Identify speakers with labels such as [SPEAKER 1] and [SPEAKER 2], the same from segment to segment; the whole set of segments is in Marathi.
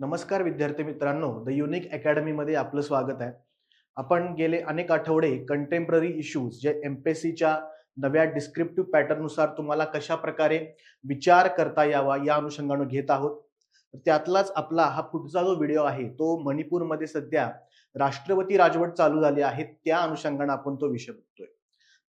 [SPEAKER 1] नमस्कार विद्यार्थी मित्रांनो द युनिक अकॅडमीमध्ये आपलं स्वागत आहे. आपण गेले अनेक आठवडे कंटेम्पररी इश्यूज जे एमपीएससीच्या नव्या डिस्क्रिप्टिव्ह पॅटर्ननुसार तुम्हाला कशा प्रकारे विचार करता यावा या अनुषंगानं घेत आहोत. त्यातलाच आपला हा पुढचा जो व्हिडिओ आहे तो मणिपूरमध्ये सध्या राष्ट्रपती राजवट चालू झाली आहे त्या अनुषंगानं आपण तो विषय बघतोय.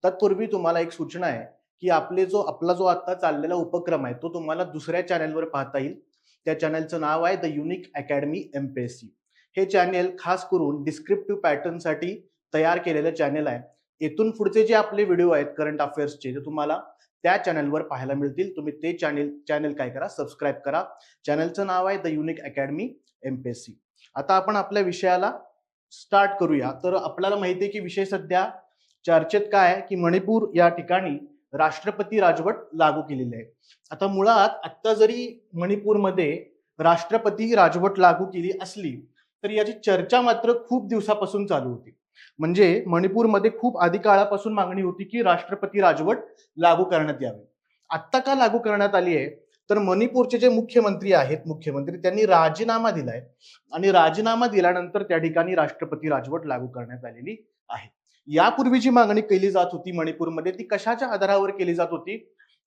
[SPEAKER 1] तत्पूर्वी तुम्हाला एक सूचना आहे की आपले जो आपला जो आता चाललेला उपक्रम आहे तो तुम्हाला दुसऱ्या चॅनलवर पाहता येईल. त्या चॅनलचं नाव आहे द युनिक अकॅडमी एमपीएससी हे चॅनेल खास करून डिस्क्रिप्टिव्ह पॅटर्नसाठी तयार केलेलं चॅनेल आहे. येथून पुढचे जे आपले व्हिडिओ आहेत करंट अफेअर्सचे ते तुम्हाला त्या चॅनलवर पाहायला मिळतील. तुम्ही ते चॅनेल चॅनेल काय करा? सबस्क्राईब करा. चॅनलचं नाव आहे द युनिक अकॅडमी एमपीएससी आता आपण आपल्या विषयाला स्टार्ट करूया. तर आपल्याला माहिती आहे की विषय सध्या चर्चेत काय आहे की मणिपूर या ठिकाणी राष्ट्रपती राजवट लागू केलेली आहे. आता मुळात आता जरी मणिपूरमध्ये राष्ट्रपती राजवट लागू केली असली तर याची चर्चा मात्र खूप दिवसापासून चालू होती. म्हणजे मणिपूरमध्ये खूप आधी काळापासून मागणी होती की राष्ट्रपती राजवट लागू करण्यात यावी. आत्ता का लागू करण्यात आली आहे? तर मणिपूरचे जे मुख्यमंत्री आहेत मुख्यमंत्री त्यांनी राजीनामा दिलाय. आणि राजीनामा दिल्यानंतर त्या ठिकाणी राष्ट्रपती राजवट लागू करण्यात आलेली आहे. यापूर्वी जी मागणी केली जात होती मणिपूरमध्ये ती कशाच्या आधारावर केली जात होती?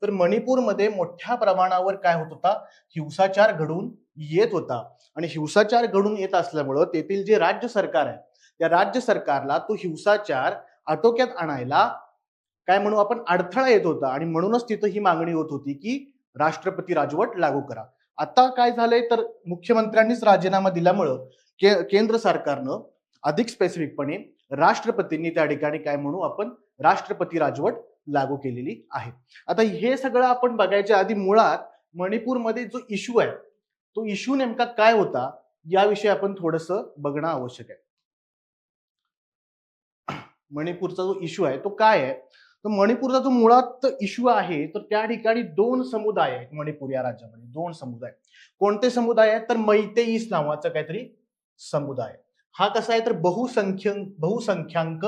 [SPEAKER 1] तर मणिपूरमध्ये मोठ्या प्रमाणावर काय होत होता? हिंसाचार घडून येत होता. आणि हिंसाचार घडून येत असल्यामुळं तेथील जे राज्य सरकार आहे त्या राज्य सरकारला तो हिंसाचार आटोक्यात आणायला काय म्हणू आपण अडथळा येत होता. आणि म्हणूनच तिथं ही मागणी होत होती की राष्ट्रपती राजवट लागू करा. आता काय झालंय? तर मुख्यमंत्र्यांनीच राजीनामा दिल्यामुळं के केंद्र सरकारनं अधिक स्पेसिफिकपणे राष्ट्रपतींनी त्या ठिकाणी काय म्हणू आपण राष्ट्रपती राजवट लागू केलेली आहे. आता हे सगळं आपण बघायच्या आधी मुळात मणिपूरमध्ये जो इश्यू आहे तो इश्यू नेमका काय होता याविषयी आपण थोडस बघणं आवश्यक आहे. मणिपूरचा जो इश्यू आहे तो काय आहे? तर मणिपूरचा जो मुळात इश्यू आहे तर त्या ठिकाणी दोन समुदाय आहेत मणिपूर या राज्यामध्ये दोन समुदाय. कोणते समुदाय आहेत? तर मैतेईस नावाचा काहीतरी समुदाय हा कसा आहे तर बहुसंख्य बहुसंख्याक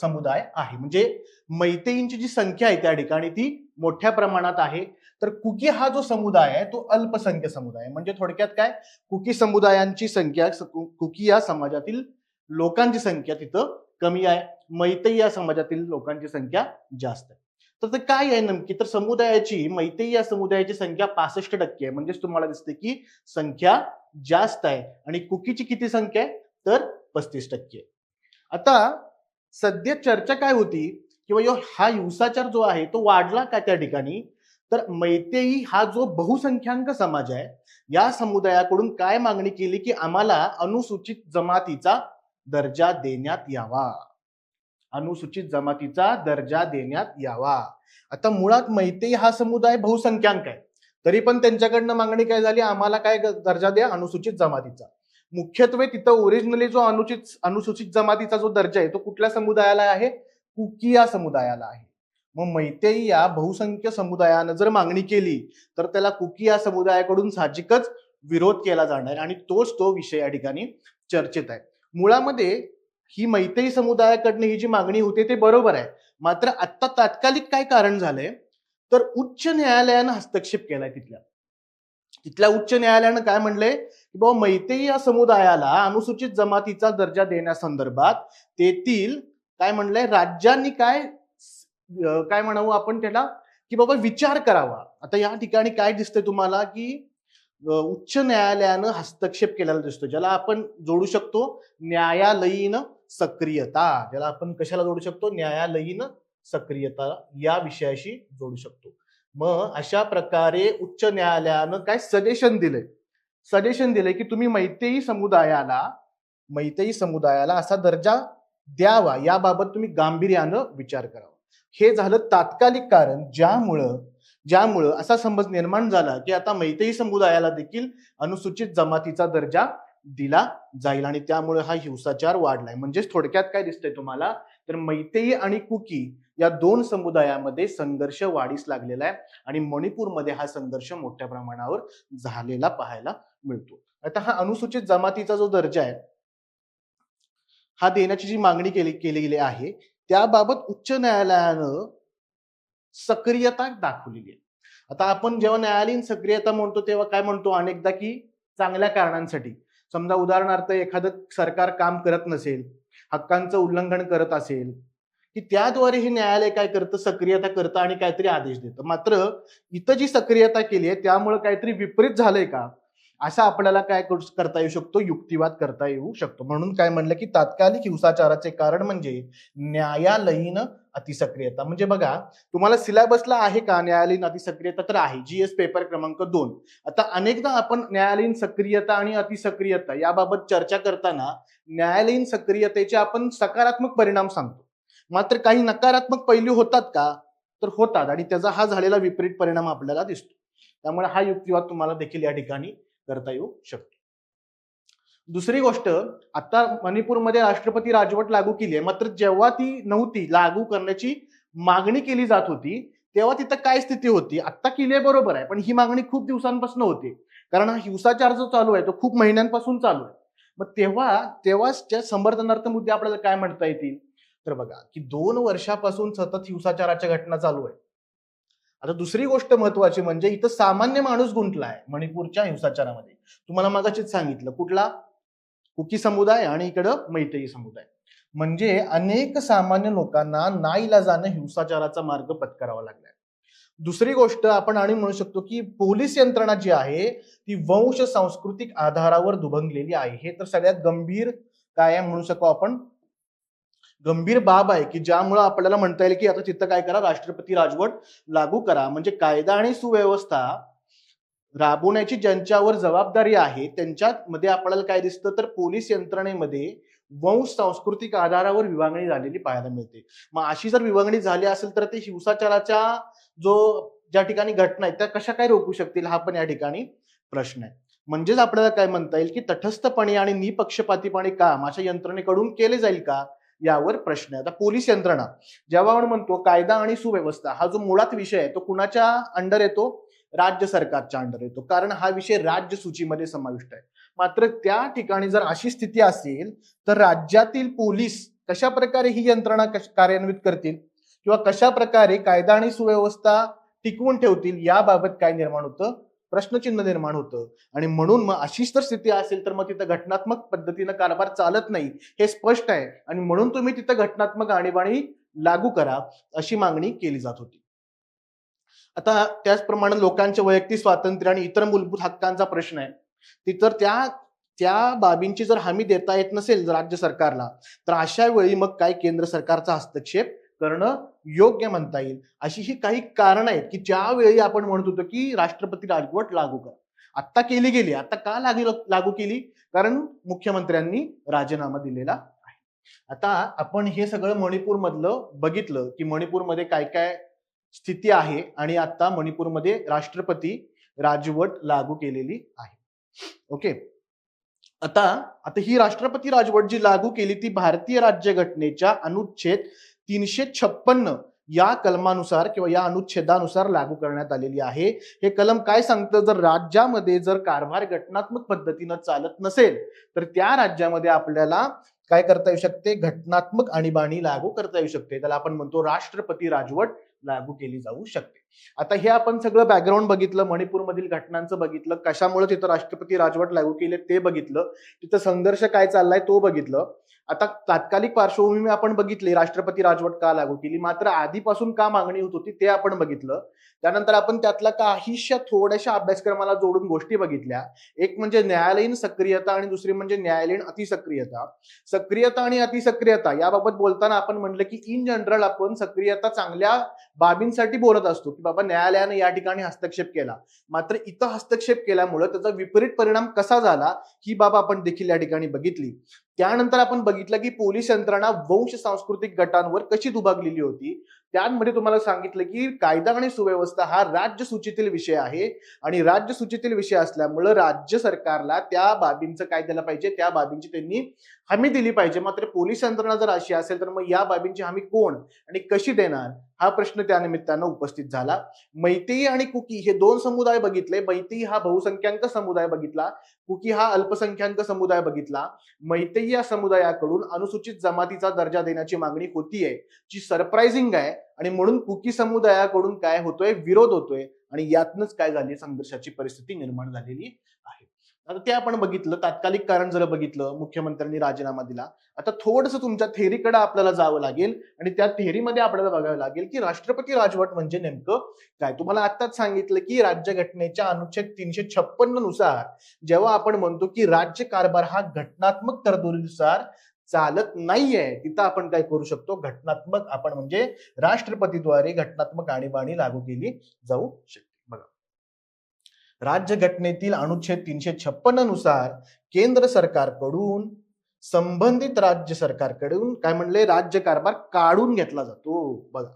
[SPEAKER 1] समुदाय आहे. म्हणजे मैतेईंची जी संख्या आहे त्या ठिकाणी ती मोठ्या प्रमाणात आहे. तर कुकी हा जो समुदाय आहे तो अल्पसंख्य समुदाय आहे. म्हणजे थोडक्यात काय? कुकी समुदायांची संख्या कुकी या समाजातील लोकांची संख्या तिथं कमी आहे. मैतई या समाजातील लोकांची संख्या जास्त आहे. तर ते काय आहे नमकी? तर समुदायाची मैतेई या समुदायाची संख्या पासष्ट टक्के आहे. म्हणजेच तुम्हाला दिसते की संख्या जास्त आहे. आणि कुकीची किती संख्या आहे? तर पस्तीस टक्के आता सध्या चर्चा काय होती? किंवा यो हा हिंसाचार जो आहे तो वाढला का त्या ठिकाणी? तर मैतेई हा जो बहुसंख्याक समाज आहे या समुदायाकडून काय मागणी केली की आम्हाला अनुसूचित जमातीचा दर्जा देण्यात यावा? अनुसूचित जमातीचा दर्जा देण्यात यावा. आता मुळात मैते हा समुदाय बहुसंख्याक आहे. तरी पण त्यांच्याकडनं मागणी काय झाली? आम्हाला काय दर्जा द्या? अनुसूचित जमातीचा. मुख्यत्वे तिथं ओरिजिनली जो अनुचित अनुसूचित जमातीचा जो दर्जा आहे तो कुठल्या समुदायाला आहे? कुकी या समुदायाला आहे. मग मैतेई या बहुसंख्य समुदायानं जर मागणी केली तर त्याला कुकी या समुदायाकडून साहजिकच विरोध केला जाणार आणि तोच तो विषय या ठिकाणी चर्चेत आहे. मुळामध्ये ही मैतेई समुदायाकडनं ही जी मागणी होते ते बरोबर आहे. मात्र आता तात्कालिक काय कारण झालंय? तर उच्च न्यायालयानं हस्तक्षेप केलाय तिथल्या. तिथल्या उच्च न्यायालयानं काय म्हणलंय? की बाबा मैतेई या समुदायाला अनुसूचित जमातीचा दर्जा देण्यासंदर्भात तेथील काय म्हणलंय? राज्यांनी काय काय म्हणावं आपण त्याला? की बाबा विचार करावा. आता या ठिकाणी काय दिसतंय तुम्हाला? की उच्च न्यायालयानं हस्तक्षेप केलेला दिसतो ज्याला आपण जोडू शकतो न्यायालयीन सक्रियता ज्याला आपण कशाला जोडू शकतो? न्यायालयीन सक्रियता या विषयाशी जोडू शकतो. मग अशा प्रकारे उच्च न्यायालयानं काय सजेशन दिलंय सजेशन दिलंय की तुम्ही मैतेई समुदायाला मैतेई समुदायाला असा दर्जा द्यावा. याबाबत तुम्ही गांभीर्यानं विचार करावा. हे झालं तात्कालिक कारण ज्यामुळं ज्यामुळं असा समज निर्माण झाला की आता मैतेई समुदायाला देखील अनुसूचित जमातीचा दर्जा दिला जाईल आणि त्यामुळे हा हिंसाचार वाढलाय. म्हणजेच थोडक्यात काय दिसतंय तुम्हाला? तर मैतेई आणि कुकी या दोन समुदायामध्ये संघर्ष वाढीस लागलेला आहे आणि मणिपूरमध्ये हा संघर्ष मोठ्या प्रमाणावर झालेला पाहायला मिळतो. आता हा अनुसूचित जमातीचा जो दर्जा आहे हा देण्याची जी मागणी केली केली गेली आहे त्याबाबत उच्च न्यायालयानं सक्रियता दाखवलेली आहे. आता आपण जेव्हा न्यायालयीन सक्रियता म्हणतो तेव्हा काय म्हणतो? अनेकदा की चांगल्या कारणांसाठी. समजा उदाहरणार्थ एखादं सरकार काम करत नसेल हक्कांचं उल्लंघन करत असेल की त्याद्वारे हे न्यायालय काय करतं? सक्रियता करतं आणि काहीतरी आदेश देतं. मात्र इथं जी सक्रियता केली आहे त्यामुळे काहीतरी विपरीत झालंय का? असा आपल्याला काय करू- करता येऊ शकतो? युक्तिवाद करता येऊ शकतो. म्हणून काय म्हणलं की तात्कालिक हिंसाचाराचे कारण म्हणजे न्यायालयीन अतिसक्रियता. म्हणजे बघा तुम्हाला सिलेबसला आहे का न्यायालयीन अतिसक्रियता? तर आहे. जीएस पेपर क्रमांक दोन. आता अनेकदा आपण न्यायालयीन सक्रियता आणि अतिसक्रियता याबाबत चर्चा करताना न्यायालयीन सक्रियतेचे आपण सकारात्मक परिणाम सांगतो. मात्र काही नकारात्मक पैलू होतात का? तर होतात. आणि त्याचा हा झालेला विपरीत परिणाम आपल्याला दिसतो. त्यामुळे हा युक्तिवाद तुम्हाला देखील या ठिकाणी करता येऊ शकतो. दुसरी गोष्ट आता मणिपूरमध्ये राष्ट्रपती राजवट लागू केली आहे. मात्र जेव्हा ती नव्हती लागू करण्याची मागणी केली जात होती तेव्हा तिथं काय स्थिती होती? आता केली आहे बरोबर आहे पण ही मागणी खूप दिवसांपासून होती. कारण हा हिंसाचार जो चालू आहे तो खूप महिन्यांपासून चालू आहे. मग तेव्हा तेव्हाच्या समर्थनार्थ मुद्दे आपल्याला काय म्हणता येतील? तर बघा की दोन वर्षापासून सतत हिंसाचाराच्या घटना चालू आहे आता दुसरी गोष्ट महत्वाची म्हणजे इथं सामान्य माणूस गुंतलाय मणिपूरच्या हिंसाचारामध्ये. तुम्हाला मगाशीच सांगितलं कुठला? कुकी समुदाय आणि इकडं मैतेई समुदाय. म्हणजे अनेक सामान्य लोकांना नाईलाजानं हिंसाचाराचा मार्ग पत्करावा लागलाय. दुसरी गोष्ट आपण आणि म्हणू शकतो की पोलीस यंत्रणा जी आहे ती वंश सांस्कृतिक आधारावर दुभंगलेली आहे. हे तर सगळ्यात गंभीर काय म्हणू शकतो आपण. गंभीर बाब आहे की ज्यामुळं आपल्याला म्हणता येईल की आता तिथं काय करा राष्ट्रपती राजवट लागू करा. म्हणजे कायदा आणि सुव्यवस्था राबवण्याची ज्यांच्यावर जबाबदारी आहे त्यांच्यामध्ये आपल्याला काय दिसतं? तर पोलीस यंत्रणेमध्ये वंश सांस्कृतिक आधारावर विभागणी झालेली पाहायला मिळते. मग अशी जर विभागणी झाली असेल तर ते हिंसाचाराच्या जो ज्या ठिकाणी घटना आहेत त्या कशा काय रोखू शकतील? हा पण या ठिकाणी प्रश्न आहे. म्हणजेच आपल्याला काय म्हणता येईल की तटस्थपणे आणि निपक्षपातीपणे काम अशा यंत्रणेकडून केले जाईल का? यावर प्रश्न आहे. आता पोलीस यंत्रणा जेव्हा आपण म्हणतो कायदा आणि सुव्यवस्था हा जो मुळात विषय आहे तो कुणाच्या अंडर येतो? राज्य सरकारच्या अंडर येतो. कारण हा विषय राज्य सूचीमध्ये समाविष्ट आहे. मात्र त्या ठिकाणी जर अशी स्थिती असेल तर राज्यातील पोलीस कशा प्रकारे ही यंत्रणा कार्यान्वित करतील? किंवा कशा प्रकारे कायदा आणि सुव्यवस्था टिकवून ठेवतील? याबाबत काय निर्माण होतं? प्रश्नचिन्ह निर्माण होतं. आणि म्हणून मग अशीच तर स्थिती असेल तर मग तिथं घटनात्मक पद्धतीनं कारभार चालत नाही. हे स्पष्ट आहे. आणि म्हणून तुम्ही तिथं घटनात्मक आणीबाणी लागू करा अशी मागणी केली जात होती. आता त्याचप्रमाणे लोकांचे वैयक्तिक स्वातंत्र्य आणि इतर मूलभूत हक्कांचा प्रश्न आहे. ती तर त्या त्या बाबींची जर हमी देता येत नसेल राज्य सरकारला तर अशा वेळी मग काय केंद्र सरकारचा हस्तक्षेप करणं योग्य म्हणता येईल. अशी ही काही कारण आहेत की ज्यावेळी आपण म्हणत होतो की राष्ट्रपती राजवट लागू करा. आत्ता केली गेली आता का लागू लागू केली? कारण मुख्यमंत्र्यांनी राजीनामा दिलेला आहे. आता आपण हे सगळं मणिपूर मधलं बघितलं की मणिपूरमध्ये काय काय स्थिती आहे आणि आता मणिपूरमध्ये राष्ट्रपती राजवट लागू केलेली आहे. ओके? आता आता ही राष्ट्रपती राजवट जी लागू केली ती भारतीय राज्यघटनेच्या अनुच्छेद तीनशे छप्पन्न या कलमानुसार किंवा या अनुच्छेदानुसार लागू करण्यात आलेली आहे. हे कलम काय सांगतं? जर राज्यामध्ये जर कारभार घटनात्मक पद्धतीनं चालत नसेल तर त्या राज्यामध्ये आपल्याला काय करता येऊ शकते? घटनात्मक आणीबाणी लागू करता येऊ शकते. त्याला आपण म्हणतो राष्ट्रपती राजवट लागू केली जाऊ शकते. आता हे आपण सगळं बॅकग्राऊंड बघितलं मणिपूरमधील घटनांचं बघितलं कशामुळे तिथं राष्ट्रपती राजवट लागू केले ते बघितलं तिथं संघर्ष काय चाललाय तो बघितलं. आता तात्कालिक पार्श्वभूमी आपण बघितली राष्ट्रपती राजवट का लागू केली? मात्र आधीपासून का मागणी होत होती ते आपण बघितलं. त्यानंतर आपण त्यातल्या काहीशा थोड्याशा अभ्यासक्रमाला जोडून गोष्टी बघितल्या. एक म्हणजे न्यायालयीन सक्रियता आणि दुसरी म्हणजे न्यायालयीन अतिसक्रियता. सक्रियता आणि अतिसक्रियता याबाबत बोलताना आपण म्हणलं की इन जनरल आपण सक्रियता चांगल्या बाबींसाठी बोलत असतो की बाबा न्यायालयाने या ठिकाणी हस्तक्षेप केला. मात्र इथं हस्तक्षेप केल्यामुळे त्याचा विपरीत परिणाम कसा झाला ही बाब आपण देखील या ठिकाणी बघितली. त्यानंतर आपण बघितलं की पोलीस यंत्रणा वंश सांस्कृतिक गटांवर कशी दुभागलेली होती त्यामध्ये तुम्हाला सांगितलं की कायदा आणि सुव्यवस्था हा राज्य सूचीतील विषय आहे आणि राज्य सूचीतील विषय असल्यामुळं राज्य सरकारला त्या बाबींचं काय दिलं पाहिजे त्या बाबींची त्यांनी हमी दिली पाहिजे. मात्र पोलीस यंत्रणा जर अशी असेल तर मग या बाबींची हमी कोण आणि कशी देणार? हा प्रश्न त्यानिमित्तानं उपस्थित झाला. मैतेई आणि कुकी हे दोन समुदाय बघितले. मैतेई हा बहुसंख्याक समुदाय बघितला. कुकी हा अल्पसंख्याक समुदाय बघितला. मैतेई या समुदायाकडून अनुसूचित जमातीचा दर्जा देण्याची मागणी होतीये जी सरप्राइझिंग आहे आणि म्हणून कुकी समुदायाकडून काय होतोय? विरोध होतोय आणि यातनच काय झाली? संघर्षाची परिस्थिती निर्माण झालेली. आता ते आपण बघितलं तात्कालिक कारण जर बघितलं मुख्यमंत्र्यांनी राजीनामा दिला आता थोडस तुमच्या थेरीकडे आपल्याला जावं लागेल आणि त्या थेरीमध्ये आपल्याला बघावं लागेल की राष्ट्रपती राजवट म्हणजे नेमकं काय? तुम्हाला आत्ताच सांगितलं की राज्यघटनेच्या अनुच्छेद तीनशे छप्पन्ननुसार जेव्हा आपण म्हणतो की राज्य कारभार हा घटनात्मक तरतुदीनुसार चालत नाहीये तिथं आपण काय करू शकतो? घटनात्मक आपण म्हणजे राष्ट्रपतीद्वारे घटनात्मक आणीबाणी लागू केली जाऊ शकते. राज्यघटनेतील अनुच्छेद तीनशे छप्पन्ननुसार केंद्र सरकारकडून संबंधित राज्य सरकारकडून काय म्हणले? राज्य कारभार काढून घेतला जातो. बघा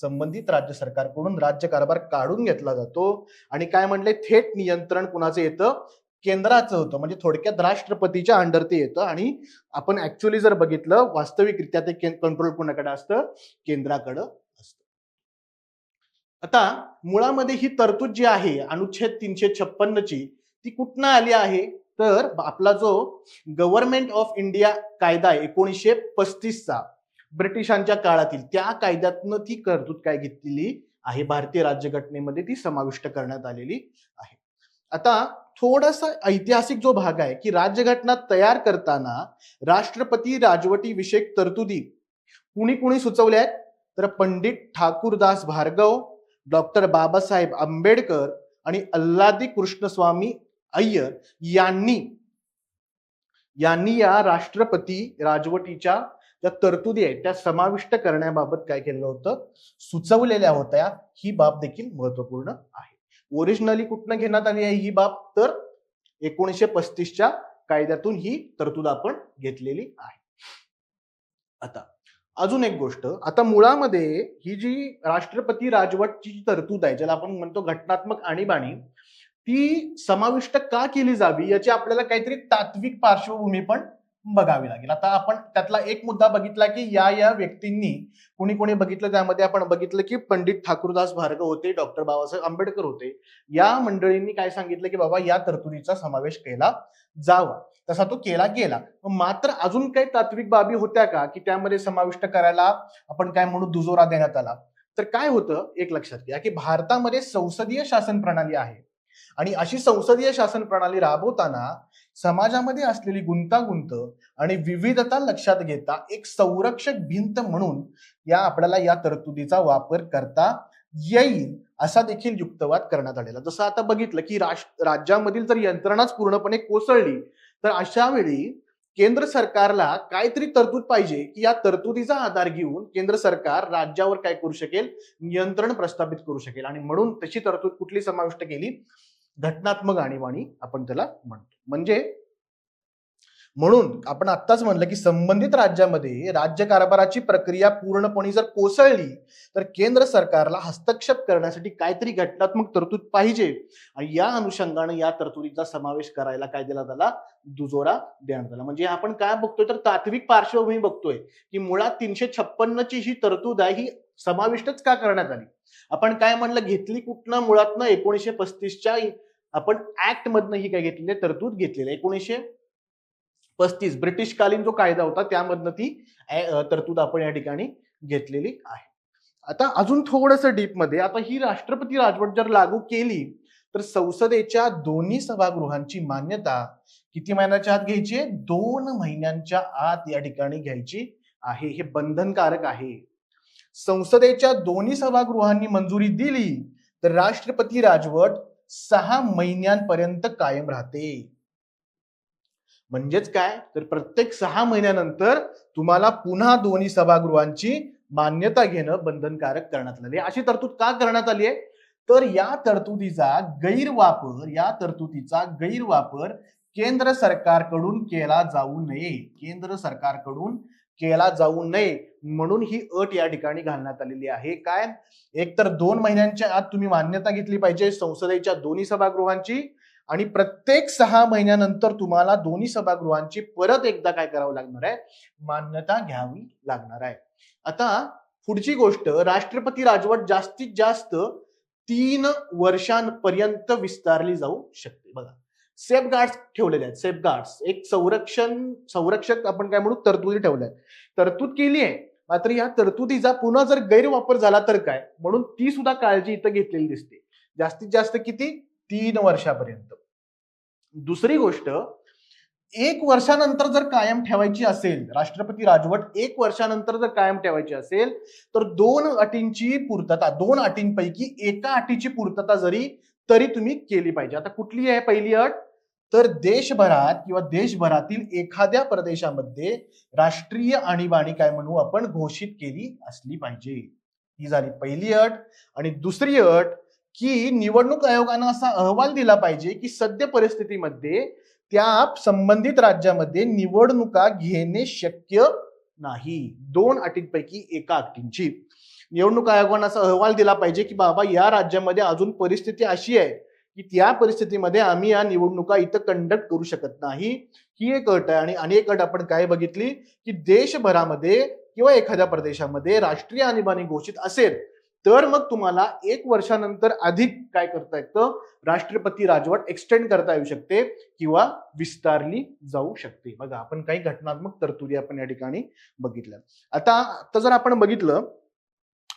[SPEAKER 1] संबंधित राज्य सरकारकडून राज्य कारभार काढून घेतला जातो. आणि काय म्हणले? थेट नियंत्रण कुणाचं येतं? केंद्राचं होतं. म्हणजे थोडक्यात राष्ट्रपतीच्या अंडर ते येतं. आणि आपण ऍक्च्युली जर बघितलं वास्तविकरित्या ते कंट्रोल कोणाकडे असतं? केंद्राकडं. आता मुळामध्ये ही तरतूद जी आहे अनुच्छेद तीनशे छप्पन्नची ती कुठनं आली आहे? तर आपला जो गव्हर्नमेंट ऑफ इंडिया कायदा आहे एकोणीसशे पस्तीसचा ब्रिटिशांच्या काळातील त्या कायद्यातनं ती तरतूद काय घेतलेली आहे? भारतीय राज्यघटनेमध्ये ती समाविष्ट करण्यात आलेली आहे. आता थोडासा ऐतिहासिक जो भाग आहे की राज्यघटना तयार करताना राष्ट्रपती राजवटी विषयक तरतुदी कुणी कुणी सुचवल्या आहेत? तर पंडित ठाकूरदास भार्गव डॉक्टर बाबासाहेब आंबेडकर आणि अल्लादी कृष्णस्वामी अय्यर यांनी यांनी या राष्ट्रपती राजवटीच्या ज्या तरतुदी आहेत त्या समाविष्ट करण्याबाबत काय केलेलं होतं? सुचवलेल्या होत्या. ही बाब देखील महत्त्वपूर्ण आहे. ओरिजिनली कुठनं घेण्यात आली आहे ही बाब? तर एकोणीसशे पस्तीसच्या कायद्यातून ही तरतूद आपण घेतलेली आहे. आता अजून एक गोष्ट. आता मुळामध्ये ही जी राष्ट्रपती राजवटची जी तरतूद आहे ज्याला आपण म्हणतो घटनात्मक आणीबाणी ती समाविष्ट का केली जावी याची आपल्याला काहीतरी तात्विक पार्श्वभूमी पण बघावी लागेल. आता आपण त्यातला एक मुद्दा बघितला की या या व्यक्तींनी कुणी कोणी बघितलं त्यामध्ये आपण बघितलं की पंडित ठाकूरदास भार्गव होते डॉक्टर बाबासाहेब आंबेडकर होते. या मंडळींनी काय सांगितलं की बाबा या तरतुदीचा समावेश केला जावा. तसा तो केला गेला. मात्र अजून काही तात्विक बाबी होत्या का? की त्यामध्ये समाविष्ट करायला आपण काय म्हणू दुजोरा देण्यात आला. तर काय होतं? एक लक्षात घ्या की भारतामध्ये संसदीय शासन प्रणाली आहे. आणि अशी संसदीय शासन प्रणाली राबवताना समाजामध्ये असलेली गुंतागुंत आणि विविधता लक्षात घेता एक संरक्षक भिंत म्हणून या आपल्याला या तरतुदीचा वापर करता येईल असा देखील युक्तवाद करण्यात आलेला. जसं आता बघितलं की राष्ट्र राज्यामधील जर यंत्रणाच पूर्णपणे कोसळली. तर अशा वेळी केंद्र सरकारला काहीतरी तरतूद पाहिजे की या तरतुदीचा आधार घेऊन केंद्र सरकार राज्यावर काय करू शकेल? नियंत्रण प्रस्थापित करू शकेल. आणि म्हणून तशी तरतूद कुठली समाविष्ट केली? घटनात्मक आणीबाणी आपण त्याला म्हणतो. म्हणजे म्हणून आपण आत्ताच म्हणलं की संबंधित राज्यामध्ये राज्य कारभाराची प्रक्रिया पूर्णपणे जर कोसळली तर केंद्र सरकारला हस्तक्षेप करण्यासाठी काहीतरी घटनात्मक तरतूद पाहिजे. आणि या अनुषंगाने या तरतुदीचा समावेश करायला काय दिला त्याला? दुजोरा देण्यात आला. म्हणजे आपण काय बघतोय तर तात्विक पार्श्वभूमी बघतोय की मुळात तीनशे छप्पन्नची ही तरतूद आहे ही समाविष्टच का करण्यात आली? आपण काय म्हणलं घेतली कुठनं? मुळातनं एकोणीसशे पस्तीसच्या आपण ऍक्ट मधनं ही काय घेतलेली आहे? तरतूद घेतलेली आहे. एकोणीसशे पस्तीस. ब्रिटिशकालीन जो कायदा होता त्यामधनं ती तरतूद आपण या ठिकाणी घेतलेली आहे. आता अजून थोडस डीपमध्ये आता ही राष्ट्रपती राजवट जर लागू केली तर संसदेच्या दोन्ही सभागृहांची मान्यता किती महिन्याच्या आत घ्यायची आहे? दोन महिन्यांच्या आत या ठिकाणी घ्यायची आहे. हे बंधनकारक आहे. संसदेच्या दोन्ही सभागृहांनी मंजुरी दिली तर राष्ट्रपती राजवट सहा महिन्यांपर्यंत कायम राहते. म्हणजेच काय? तर प्रत्येक सहा महिन्यानंतर तुम्हाला पुन्हा दोन्ही सभागृहांची मान्यता घेणं बंधनकारक करण्यात आलेली आहे. अशी तरतूद का करण्यात आली आहे? तर या तरतुदीचा गैरवापर या तरतुदीचा गैरवापर केंद्र सरकारकडून केला जाऊ नये. केंद्र सरकारकडून केला जाऊ नये म्हणून ही अट या ठिकाणी घालण्यात आलेली आहे. काय? एक तर दोन महिन्यांच्या आत तुम्ही मान्यता घेतली पाहिजे संसदेच्या दोन्ही सभागृहांची. आणि प्रत्येक सहा महिन्यानंतर तुम्हाला दोन्ही सभागृहांची परत एकदा काय करावं लागणार आहे? मान्यता घ्यावी लागणार आहे. आता पुढची गोष्ट राष्ट्रपती राजवट जास्तीत जास्त तीन वर्षांपर्यंत विस्तारली जाऊ शकते. बघा सेफ गार्ड्स ठेवलेले आहेत. सेफ गार्ड्स एक संरक्षण संरक्षक आपण काय म्हणू? तरतुदी ठेवल्या आहेत. तरतूद केली आहे. मात्र या तरतुदीचा पुन्हा जर गैरवापर झाला तर काय? म्हणून ती सुद्धा काळजी इथं घेतलेली दिसते. जास्तीत जास्त किती? तीन वर्षापर्यंत. दुसरी गोष्ट एक वर्षानंतर जर कायम ठेवायची असेल राष्ट्रपती राजवट एक वर्षानंतर जर कायम ठेवायची असेल तर दोन अटींची पूर्तता दोन अटींपैकी एका अटीची पूर्तता जरी तरी तुम्ही केली पाहिजे. आता कुठली आहे पहिली अट? तर देशभरात किंवा देशभरातील एखाद्या प्रदेशामध्ये राष्ट्रीय आणीबाणी काय म्हणू आपण घोषित केली असली पाहिजे. ही झाली पहिली अट. आणि दुसरी अट की निवडणूक आयोगानं असा अहवाल दिला पाहिजे की सद्य परिस्थितीमध्ये त्या संबंधित राज्यामध्ये निवडणुका घेणे शक्य नाही. दोन अटींपैकी एका अटींची. निवडणूक आयोगानं असा अहवाल दिला पाहिजे की बाबा या राज्यामध्ये अजून परिस्थिती अशी आहे की त्या परिस्थितीमध्ये आम्ही या निवडणुका इथं कंडक्ट करू शकत नाही. ही एक अट आहे आणि अनेक अट आपण काय बघितली की देशभरामध्ये किंवा एखाद्या प्रदेशामध्ये राष्ट्रीय आणीबाणी घोषित असेल तर मग तुम्हाला एक वर्षानंतर अधिक काय करता येतं? राष्ट्रपती राजवट एक्सटेंड करता येऊ शकते किंवा विस्तारली जाऊ शकते. बघा आपण काही घटनात्मक तरतुदी आपण या ठिकाणी बघितल्या. आता आता जर आपण बघितलं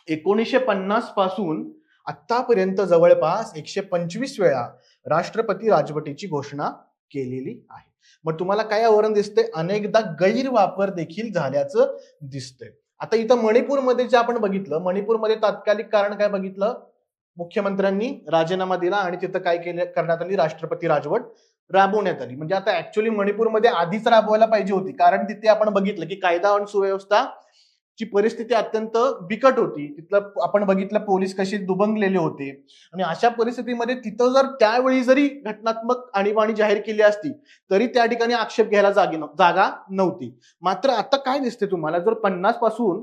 [SPEAKER 1] एकोणीसशे पन्नासपासून आतापर्यंत जवळपास एकशे पंचवीस वेळा राष्ट्रपती राजवटीची घोषणा केलेली आहे. मग तुम्हाला काय आवरण दिसते अनेकदा गैरवापर देखील झाल्याचं दिसतंय. आता इथं मणिपूरमध्ये जे आपण बघितलं मणिपूरमध्ये तात्कालिक कारण काय बघितलं? मुख्यमंत्र्यांनी राजीनामा दिला आणि तिथं काय केलं करण्यात आली? राष्ट्रपती राजवट राबवण्यात आली. म्हणजे आता ऍक्च्युली मणिपूरमध्ये आधीच राबवायला पाहिजे होती. कारण तिथे आपण बघितलं की कायदा आणि सुव्यवस्था ची परिस्थिती अत्यंत बिकट होती. तिथलं आपण बघितलं पोलीस कसे दुबंगलेले होते. आणि अशा परिस्थितीमध्ये तिथं जर त्यावेळी जरी घटनात्मक आणीबाणी जाहीर केली असती तरी त्या ठिकाणी आक्षेप घ्यायला जागी जागा नव्हती. मात्र आता काय दिसते तुम्हाला? जर पन्नासपासून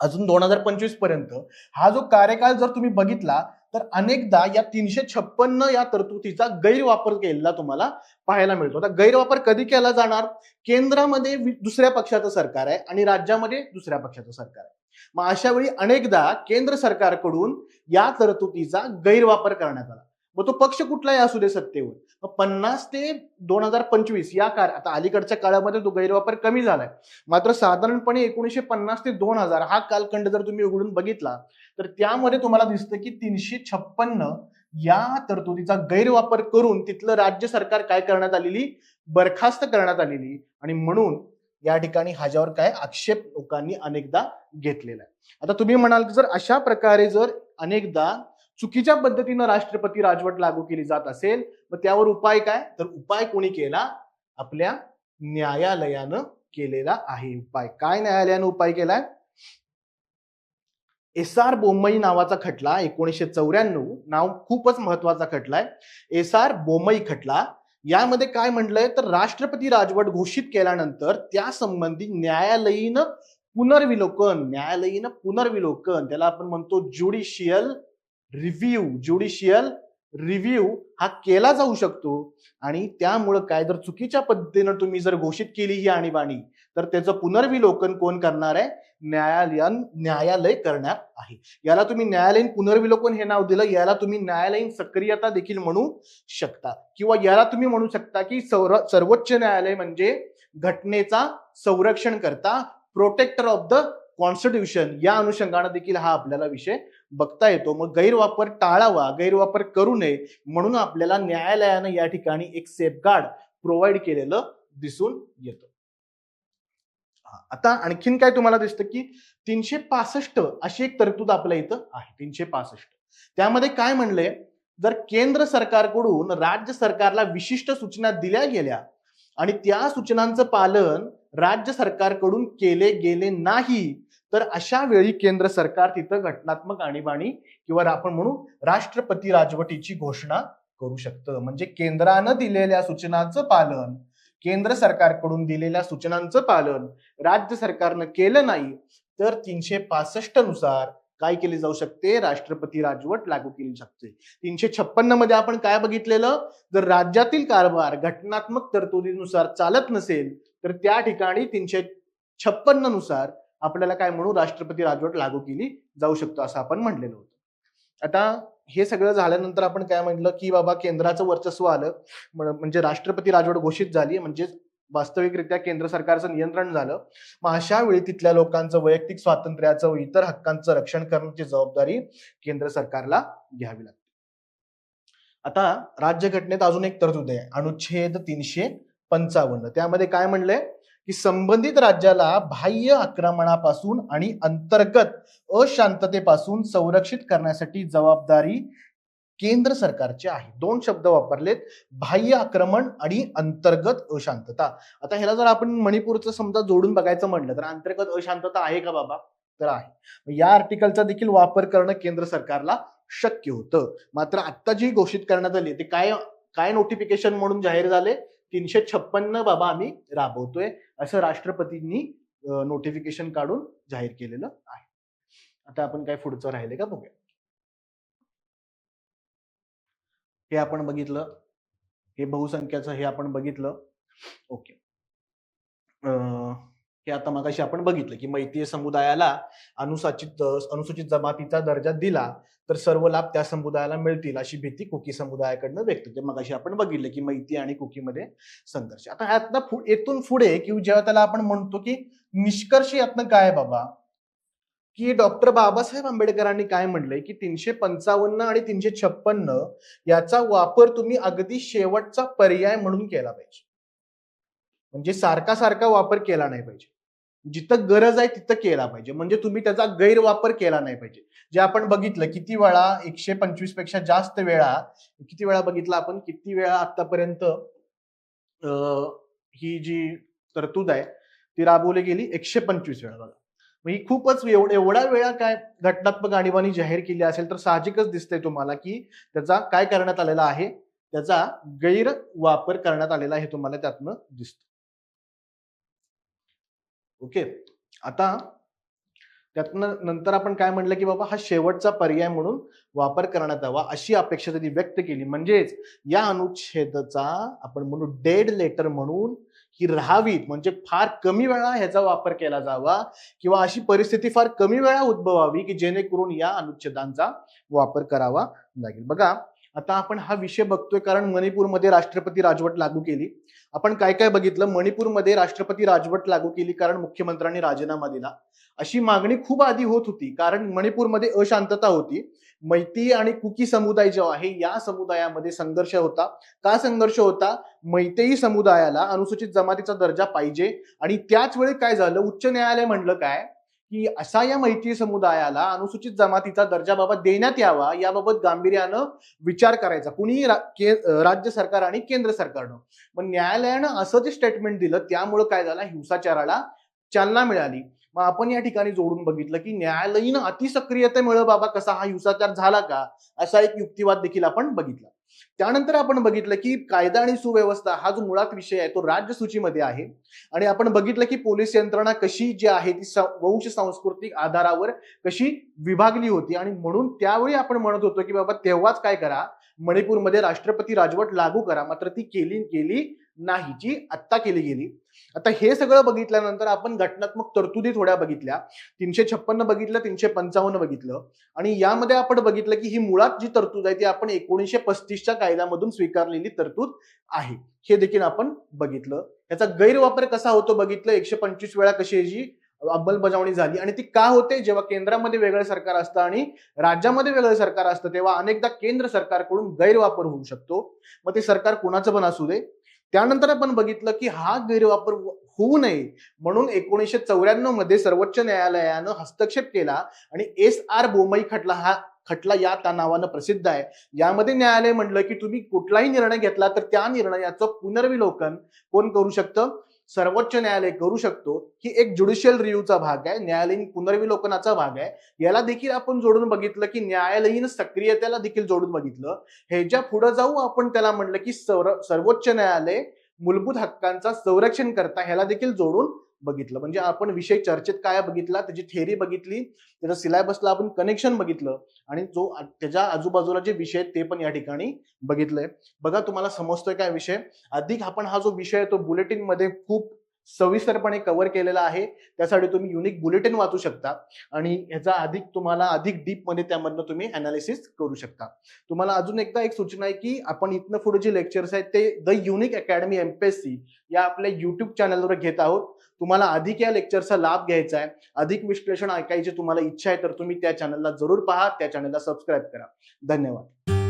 [SPEAKER 1] अजून दोन हजार पंचवीसपर्यंत हा जो कार्यकाळ जर तुम्ही बघितला तर अनेकदा या तीनशे छप्पन्न या तरतुदीचा गैरवापर केलेला तुम्हाला पाहायला मिळतो. आता गैरवापर कधी केला जाणार? केंद्रामध्ये दुसऱ्या पक्षाचं सरकार आहे आणि राज्यामध्ये दुसऱ्या पक्षाचं सरकार आहे. मग अशा वेळी अनेकदा केंद्र सरकारकडून या तरतुदीचा गैरवापर करण्यात आला. मग तो पक्ष कुठलाही असू दे सत्तेवर. मग पन्नास ते दोन हजार पंचवीस या काळ आता अलीकडच्या काळामध्ये तो गैरवापर कमी झालाय. मात्र साधारणपणे एकोणीसशे पन्नास ते दोन हजार हा कालखंड जर तुम्ही उघडून बघितला तर त्यामध्ये तुम्हाला दिसतं की तीनशे छप्पन्न या तरतुदीचा गैरवापर करून तिथलं राज्य सरकार काय करण्यात आलेली? बरखास्त करण्यात आलेली. आणि म्हणून या ठिकाणी ह्याच्यावर काय आक्षेप लोकांनी अनेकदा घेतलेला आहे. आता तुम्ही म्हणाल की जर अशा प्रकारे जर अनेकदा चुकीच्या पद्धतीनं राष्ट्रपती राजवट लागू केली जात असेल मग त्यावर उपाय काय? तर उपाय कोणी केला? आपल्या न्यायालयानं केलेला आहे उपाय. काय न्यायालयानं उपाय केलाय? एस आर बोमई नावाचा खटला एकोणीसशे चौऱ्याण्णव नाव खूपच महत्त्वाचा खटला आहे एस आर बोमई खटला यामध्ये काय म्हटलंय? तर राष्ट्रपती राजवट घोषित केल्यानंतर त्या संबंधी न्यायालयीन पुनर्विलोकन न्यायालयीन पुनर्विलोकन त्याला आपण म्हणतो ज्युडिशियल रिव्ह्यू ज्युडिशियल रिव्ह्यू हा केला जाऊ शकतो. आणि त्यामुळं काय जर चुकीच्या पद्धतीनं तुम्ही जर घोषित केली ही आणीबाणी तर त्याचं पुनर्विलोकन कोण करणार आहे? न्यायालयन न्यायालय करणार आहे. याला तुम्ही न्यायालयीन पुनर्विलोकन हे नाव दिलं याला तुम्ही न्यायालयीन सक्रियता देखील म्हणू शकता. किंवा याला तुम्ही म्हणू शकता की सर्वोच्च न्यायालय म्हणजे घटनेचा संरक्षण करता प्रोटेक्टर ऑफ द कॉन्स्टिट्यूशन या अनुषंगानं देखील हा आपल्याला विषय बघता येतो. मग गैरवापर टाळावा गैरवापर करू नये म्हणून आपल्याला न्यायालयानं या ठिकाणी एक सेफगार्ड प्रोव्हाइड केलेलं दिसून येतं. आता आणखीन काय तुम्हाला दिसतं की तीनशे पासष्ट अशी एक तरतूद आपल्या इथं आहे तीनशे पासष्ट. त्यामध्ये काय म्हणलंय? जर केंद्र सरकारकडून राज्य सरकारला विशिष्ट सूचना दिल्या गेल्या आणि त्या सूचनांचं पालन राज्य सरकारकडून केले गेले नाही तर अशा वेळी केंद्र सरकार तिथं घटनात्मक आणीबाणी किंवा आपण म्हणू राष्ट्रपती राजवटीची घोषणा करू शकतं. म्हणजे केंद्रानं दिलेल्या सूचनांचं पालन केंद्र सरकारकडून दिलेल्या सूचनांचं पालन राज्य सरकारनं केलं नाही तर तीनशे पासष्टनुसार काय केली जाऊ शकते? राष्ट्रपती राजवट लागू केली शकते. तीनशे छप्पन्नमध्ये आपण काय बघितलेलं? जर राज्यातील कारभार घटनात्मक तरतुदीनुसार चालत नसेल तर त्या ठिकाणी तीनशे छप्पन्ननुसार आपल्याला काय म्हणू राष्ट्रपती राजवट लागू केली जाऊ शकतो असं आपण म्हणलेलं होतं. आता हे सगळं झाल्यानंतर आपण काय म्हटलं की बाबा केंद्राचं वर्चस्व आलं. म्हणजे राष्ट्रपती राजवट घोषित झाली म्हणजे वास्तविकरित्या केंद्र सरकारचं नियंत्रण झालं. मग अशा वेळी तिथल्या लोकांचं वैयक्तिक स्वातंत्र्याचं व इतर हक्कांचं रक्षण करण्याची जबाबदारी केंद्र सरकारला घ्यावी लागते. आता राज्यघटनेत अजून एक तरतूद आहे अनुच्छेद तीनशे पंचावन्न. त्यामध्ये काय म्हणलंय? की संबंधित राज्याला बाह्य आक्रमणापासून आणि अंतर्गत अशांततेपासून संरक्षित करण्यासाठी जबाबदारी केंद्र सरकारचे आहे. दोन शब्द वापरलेत बाह्य आक्रमण आणि अंतर्गत अशांतता. आता ह्याला जर आपण मणिपूरचं समजा जोडून बघायचं म्हटलं तर अंतर्गत अशांतता आहे का बाबा? तर आहे. या आर्टिकलचा देखील वापर करणं केंद्र सरकारला शक्य होतं. मात्र आता जी घोषित करण्यात आली ते काय काय नोटिफिकेशन म्हणून जाहीर झाले? तीनशे छप्पन्न बाबा आम्ही राबवतोय असं राष्ट्रपतींनी नोटिफिकेशन काढून जाहीर केलेलं आहे. आता आपण काय पुढचं राहिले का बघूया. हे आपण बघितलं. हे बहुसंख्याचं हे आपण बघितलं. ओके. हे आता मगाशी आपण बघितलं की मैत्रीय समुदायाला अनुसूचित अनुसूचित जमातीचा दर्जा दिला तर सर्व लाभ त्या समुदायाला मिळतील अशी भीती कुकी समुदायाकडनं व्यक्त होते. मगाशी आपण बघितलं की मैती आणि कुकीमध्ये संघर्ष. आता ह्यातनं येथून पुढे की जेव्हा त्याला आपण म्हणतो की निष्कर्ष यातनं काय बाबा? की डॉक्टर बाबासाहेब आंबेडकरांनी काय म्हणलंय की तीनशे पंचावन्न आणि तीनशे छप्पन्न याचा वापर तुम्ही अगदी शेवटचा पर्याय म्हणून केला पाहिजे. म्हणजे सारखा सारखा वापर केला नाही पाहिजे. जिथं गरज आहे तिथं केला पाहिजे. म्हणजे तुम्ही त्याचा गैरवापर केला नाही पाहिजे. जे आपण बघितलं किती वेळा एकशे पंचवीसपेक्षा जास्त वेळा किती वेळा बघितलं आपण किती वेळा आतापर्यंत ही जी तरतूद आहे ती राबवली गेली एकशे पंचवीस वेळा बघा. ही खूपच एवढ्या वेळा काय घटनात्मक आणीबाणी जाहीर केली असेल तर साहजिकच दिसतंय तुम्हाला की त्याचा काय करण्यात आलेला आहे त्याचा गैरवापर करण्यात आलेला आहे तुम्हाला त्यातनं दिसतं. ओके? आता त्यातनं नंतर आपण काय म्हणलं की बाबा हा शेवटचा पर्याय म्हणून वापर करण्यात यावा अशी अपेक्षा त्यांनी व्यक्त केली. म्हणजेच या अनुच्छेदाचा आपण म्हणू डेड लेटर म्हणून ही राहावीत. म्हणजे फार कमी वेळा ह्याचा वापर केला जावा किंवा अशी परिस्थिती फार कमी वेळा उद्भवावी की जेणेकरून या अनुच्छेदांचा वापर करावा लागेल. बघा आता आपण हा विषय बघतोय कारण मणिपूरमध्ये राष्ट्रपती राजवट लागू केली. आपण काय काय बघितलं? मणिपूरमध्ये राष्ट्रपती राजवट लागू केली कारण मुख्यमंत्र्यांनी राजीनामा दिला. अशी मागणी खूप आधी होत होती कारण मणिपूरमध्ये अशांतता होती. मैती आणि कुकी समुदाय जो आहे या समुदायामध्ये संघर्ष होता. का संघर्ष होता? मैतेई समुदायाला अनुसूचित जमातीचा दर्जा पाहिजे. आणि त्याच वेळी काय झालं? उच्च न्यायालय म्हणलं काय? की असा या मैत्री समुदायाला अनुसूचित जमातीचा दर्जा बाबत देण्यात यावा याबाबत गांभीर्यानं विचार करायचा. कुणी राज्य सरकार आणि केंद्र सरकारनं. पण न्यायालयानं असं जे स्टेटमेंट दिलं त्यामुळं काय झालं? हिंसाचाराला चालना मिळाली. मग आपण या ठिकाणी जोडून बघितलं की न्यायालयीन अतिसक्रियतेमुळे बाबा कसा हा हिंसाचार झाला का? असा एक युक्तिवाद देखील आपण बघितला. त्यानंतर आपण बघितलं की कायदा आणि सुव्यवस्था हा जो मुळात विषय आहे तो राज्य सूचीमध्ये आहे. आणि आपण बघितलं की पोलीस यंत्रणा कशी जी आहे ती वंश सांस्कृतिक आधारावर कशी विभागली होती. आणि म्हणून त्यावेळी आपण म्हणत होतो की बाबा तेव्हाच काय करा मणिपूरमध्ये राष्ट्रपती राजवट लागू करा मात्र ती केली गेली नाही. जी आत्ता केली गेली आता हे सगळं बघितल्यानंतर आपण घटनात्मक तरतुदी थोड्या बघितल्या. तीनशे छप्पन्न बघितलं तीनशे पंचावन्न बघितलं. आणि यामध्ये आपण बघितलं की ही मुळात जी तरतूद आहे ती आपण एकोणीसशे पस्तीसच्या कायद्यामधून स्वीकारलेली तरतूद आहे. हे देखील आपण बघितलं. याचा गैरवापर कसा होतो बघितलं? एकशे पंचवीस वेळा कशी याची अंमलबजावणी झाली आणि ती का होते? जेव्हा केंद्रामध्ये वेगळं सरकार असतं आणि राज्यामध्ये वेगळं सरकार असतं तेव्हा अनेकदा केंद्र सरकारकडून गैरवापर होऊ शकतो. मग ते सरकार कुणाचं पण असू दे त्यानंतर आपण बघितलं की हा गैरवापर होऊ नये म्हणून एकोणीसशे चौऱ्याण्णवमध्ये सर्वोच्च न्यायालयानं हस्तक्षेप केला आणि एस आर बोमई खटला हा खटला या त्या नावानं प्रसिद्ध आहे. यामध्ये न्यायालय म्हणलं की तुम्ही कुठलाही निर्णय घेतला तर त्या निर्णयाचं पुनर्विलोकन कोण करू शकतं? सर्वोच्च न्यायालय करू शकतो ही एक ज्युडिशियल रिव्ह्यूचा भाग आहे न्यायालयीन पुनर्विलोकनाचा भाग आहे. याला देखील आपण जोडून बघितलं की न्यायालयीन सक्रियतेला देखील जोडून बघितलं. ह्याच्या पुढे जाऊ आपण त्याला म्हणलं की सर्वोच्च न्यायालय मूलभूत हक्कांचा संरक्षण करता ह्याला देखील जोडून बघितलं. म्हणजे आपण विषय चर्चेत काय बघितला त्याची थेरी बघितली त्याचं सिलेबसला आपण कनेक्शन बघितलं आणि जो त्याच्या आजूबाजूला जे विषय ते पण या ठिकाणी बघितलंय. बघा तुम्हाला समजतोय काय विषय? अधिक आपण हा जो विषय आहे तो बुलेटिनमध्ये खूप सविस्तरपणे कव्हर केलेला आहे. त्यासाठी तुम्ही युनिक बुलेटिन वाचू शकता आणि ह्याचा अधिक तुम्हाला अधिक डीपमध्ये त्यामधनं तुम्ही अनालिसिस करू शकता. तुम्हाला अजून एकदा एक सूचना आहे की आपण इथनं पुढे जे लेक्चर्स आहेत ते द युनिक अकॅडमी एमपीएससी या आपल्या युट्यूब चॅनलवर घेत आहोत. तुम्हाला अधिक या लेक्चरचा लाभ घ्यायचा आहे. अधिक विश्लेषण ऐकायची तुम्हाला इच्छा आहे तर तुम्ही त्या चॅनलला जरूर पहा. त्या चॅनलला सबस्क्राईब करा. धन्यवाद.